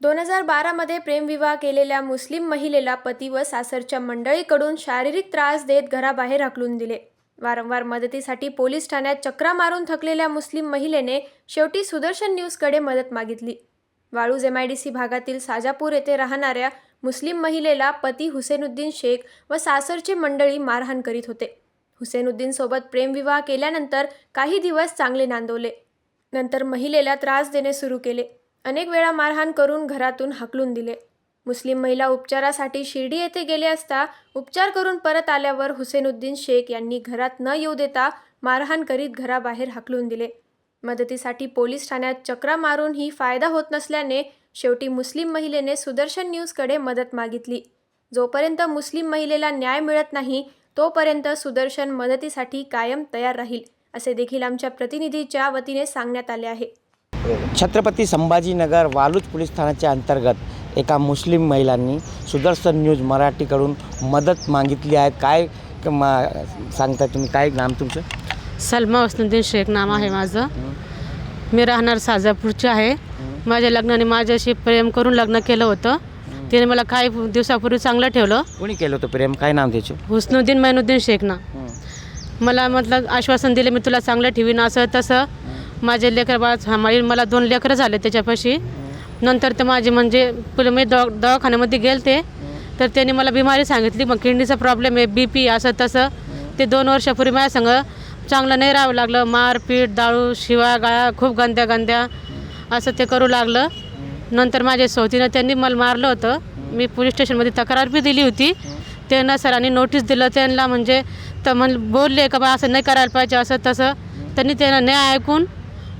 दोन हजार बारामध्ये प्रेमविवाह केलेल्या मुस्लिम महिलेला पती व सासरच्या मंडळीकडून शारीरिक त्रास देत घराबाहेर हाकलून दिले. वारंवार मदतीसाठी पोलीस ठाण्यात चक्रा मारून थकलेल्या मुस्लिम महिलेने शेवटी सुदर्शन न्यूजकडे मदत मागितली. Waluj M I D C भागातील साजापूर येथे राहणाऱ्या मुस्लिम महिलेला पती हुसेनुद्दीन शेख व सासरचे मंडळी मारहाण करीत होते. हुसेनुद्दीनसोबत प्रेमविवाह केल्यानंतर काही दिवस चांगले नांदवले. नंतर महिलेला त्रास देणे सुरू केले. अनेक वेळा मारहाण करून घरातून हाकलून दिले. मुस्लिम महिला उपचारासाठी शिर्डी येथे गेले असता उपचार करून परत आल्यावर हुसेनुद्दीन शेख यांनी घरात न येऊ देता मारहाण करीत घराबाहेर हाकलून दिले. मदतीसाठी पोलीस ठाण्यात चक्रा मारूनही फायदा होत नसल्याने शेवटी मुस्लिम महिलेने सुदर्शन न्यूजकडे मदत मागितली. जोपर्यंत मुस्लिम महिलेला न्याय मिळत नाही तोपर्यंत सुदर्शन मदतीसाठी कायम तयार राहील असे देखील आमच्या प्रतिनिधीच्या वतीने सांगण्यात आले आहे. छत्रपती संभाजीनगर वालूज पोलीस ठाण्याच्या अंतर्गत एका मुस्लिम महिलांनी सुदर्शन न्यूज मराठीकडून मदत मागितली आहे. काय क- मा सांगताय तुम्ही? काय नाम तुमचं? सलमा वसनुद्दीन शेख नाव आहे माझं. मी राहणार साजापूरचे आहे. माझ्या लग्नाने माझ्याशी प्रेम करून लग्न केलं होतं. तिने मला काही दिवसापूर्वी चांगलं ठेवलं. कोणी केलं होतं प्रेम? काय नाव त्याचं? हुसनुद्दीन मैनुद्दीन शेख ना. मला म्हटलं आश्वासन दिले मी तुला चांगलं ठेवीन. असं तसं माझे लेकर बाळ माझी मला दोन लेकरं झाले त्याच्यापाशी. नंतर ते माझे म्हणजे पुढे मी दवा दवाखान्यामध्ये ते तर त्यांनी मला बिमारी सांगितली. मग किडनीचा प्रॉब्लेम आहे बी पी असं तसं. ते दोन वर्षापूर्वी माझ्या संग चांगलं नाही राहावं लागलं. मारपीट दाळू शिवा गाळा खूप गंद्या गंद्या असं ते करू लागलं. नंतर माझ्या सोतीनं त्यांनी मला मारलं होतं. मी पोलीस स्टेशनमध्ये तक्रार बी दिली होती. त्यांना सरांनी नोटीस दिलं. त्यांना म्हणजे तर म्हण बोलले का बा असं नाही करायला पाहिजे असं तसं. त्यांनी त्यांना नाही ऐकून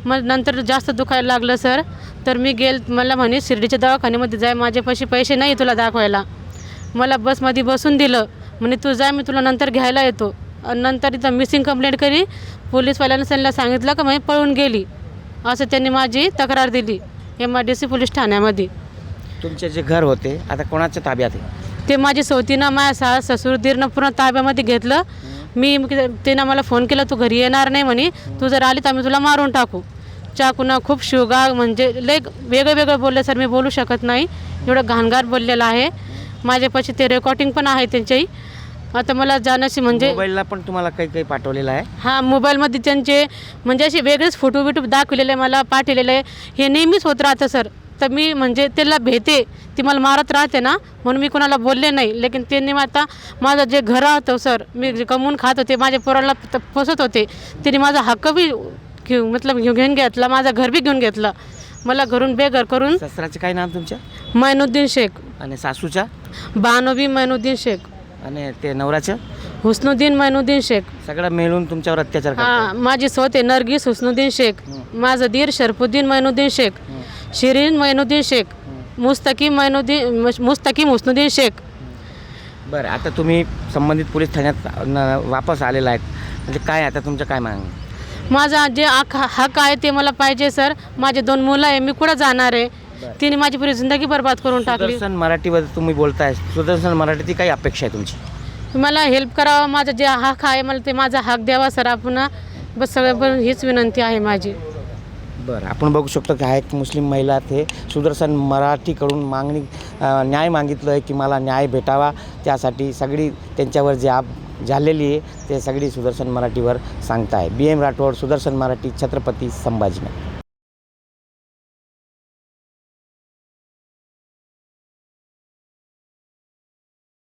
मग नंतर जास्त दुखायला लागलं सर. तर मी गेल मला म्हणे शिर्डीच्या दवाखान्यामध्ये जाय माझ्यापाशी पैसे नाही तुला दाखवायला. मला बसमध्ये बसून दिलं. म्हणे तू जा मी तुला नंतर घ्यायला येतो. नंतर इथं मिसिंग कंप्लेंट करी. पोलीसवाल्यानं त्यांना सांगितलं का मी पळून गेली. असं त्यांनी माझी तक्रार दिली. M I D C police ठाण्यामध्ये. तुमचे जे घर होते आता कोणाच्या ताब्यात आहे? ते माझी सवतीनं माझ्या सास ससूर दीरनं पूर्ण ताब्यामध्ये घेतलं. मी तिनं मला फोन केला तू घरी येणार नाही म्हणे. तू जर आली तर आम्ही तुला मारून टाकू. चाकूनं खूप शिवगा म्हणजे लय वेगळं वेगळं बोलले सर मी बोलू शकत नाही. एवढं घाणगार बोललेलं आहे. माझ्यापाशी ते रेकॉर्डिंग पण आहे त्यांच्याही आता मला जाण्याची म्हणजे मोबाईलला पण तुम्हाला काही काही पाठवलेलं आहे? हा मोबाईलमध्ये त्यांचे म्हणजे असे वेगळेच फोटो बिटो दाखवलेले मला पाठवलेले आहे. हे नेहमीच होत राहतं सर. तर मी म्हणजे त्याला भेटे ती मला मारत राहते ना म्हणून मी कोणाला बोलले नाही. लेकिन त्यांनी आता माझं जे घर होतं सर मी जे कमवून खात होते माझ्या पोराला पोसत होते त्यांनी माझा हक्क बी घेऊ मतलब घेऊ- घेऊन घेतला माझं घर बी घेऊन घेतलं. मला घरून बेघर करून शस्त्राचं काय नाव तुमच्या? मैनुद्दीन शेख. आणि सासूच्या बानोबी मैनुद्दीन शेख. आणि ते नवऱ्याचं? हुसनुद्दीन मैनुद्दीन शेख. सगळं मिळून तुमच्यावर अत्याचार करतात हा माझी स्वत आहे नरगिस हुसनुद्दीन शेख. माझं दीर शरफुद्दीन मैनुद्दीन शेख. शिरीन मैनुद्दीन शेख. मुस्तकीम मैनुद्दीन मुस- मुस्तकीम हुसनुद्दीन शेख. बरं आता तुम्ही संबंधित पोलीस ठाण्यात न- वापस आलेला आहेत. म्हणजे काय आता तुमचं काय मागणी? माझा जे हक हक आहे ते मला पाहिजे सर. माझे दोन मुलं आहे मी कुठं जाणार आहे? तिने माझी पुरी जिंदगी बर्बाद करून टाकली. सुदर्शन मराठीबद्दल तुम्ही बोलताय. सुदर्शन मराठीची काय अपेक्षा आहे तुमची? मला हेल्प करावं माझा जे हक आहे मला ते माझा हक द्यावा सर. आपण बस सगळं पण हीच विनंती आहे माझी. बरं आपण बघू शकतो की हा एक मुस्लिम महिला ते सुदर्शन मराठीकडून मागणी अ, न्याय मागितलं आहे की मला न्याय भेटावा. त्यासाठी सगळी त्यांच्यावर जे आप झालेली आहे ते सगळी सुदर्शन मराठीवर सांगताय. B M Rathod Sudarshan Marathi Chhatrapati Sambhajinagar.